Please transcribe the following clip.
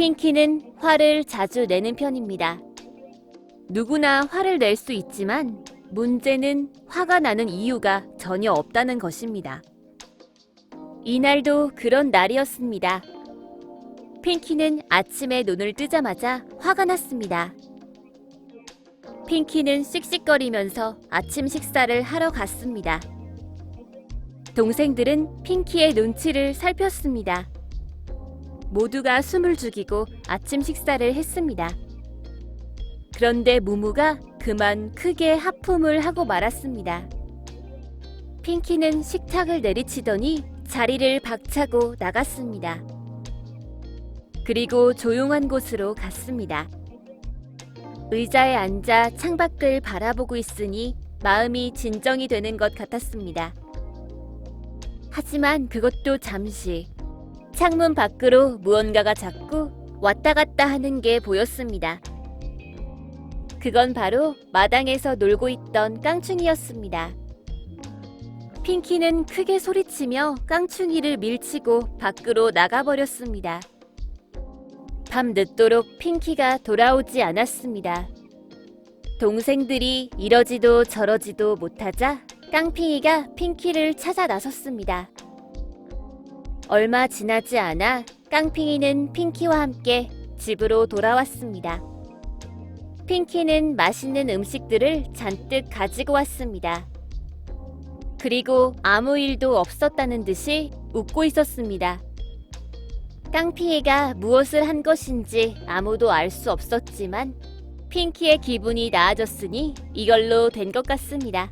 핑키는 화를 자주 내는 편입니다. 누구나 화를 낼 수 있지만 문제는 화가 나는 이유가 전혀 없다는 것입니다. 이날도 그런 날이었습니다. 핑키는 아침에 눈을 뜨자마자 화가 났습니다. 핑키는 씩씩거리면서 아침 식사를 하러 갔습니다. 동생들은 핑키의 눈치를 살폈습니다. 모두가 숨을 죽이고 아침 식사를 했습니다. 그런데 무무가 그만 크게 하품을 하고 말았습니다. 핑키는 식탁을 내리치더니 자리를 박차고 나갔습니다. 그리고 조용한 곳으로 갔습니다. 의자에 앉아 창밖을 바라보고 있으니 마음이 진정이 되는 것 같았습니다. 하지만 그것도 잠시 창문 밖으로 무언가가 자꾸 왔다 갔다 하는 게 보였습니다. 그건 바로 마당에서 놀고 있던 깡충이였습니다. 핑키는 크게 소리치며 깡충이를 밀치고 밖으로 나가버렸습니다. 밤 늦도록 핑키가 돌아오지 않았습니다. 동생들이 이러지도 저러지도 못하자 깡핑이가 핑키를 찾아 나섰습니다. 얼마 지나지 않아 깡핑이는 핑키와 함께 집으로 돌아왔습니다. 핑키는 맛있는 음식들을 잔뜩 가지고 왔습니다. 그리고 아무 일도 없었다는 듯이 웃고 있었습니다. 깡핑이가 무엇을 한 것인지 아무도 알 수 없었지만 핑키의 기분이 나아졌으니 이걸로 된 것 같습니다.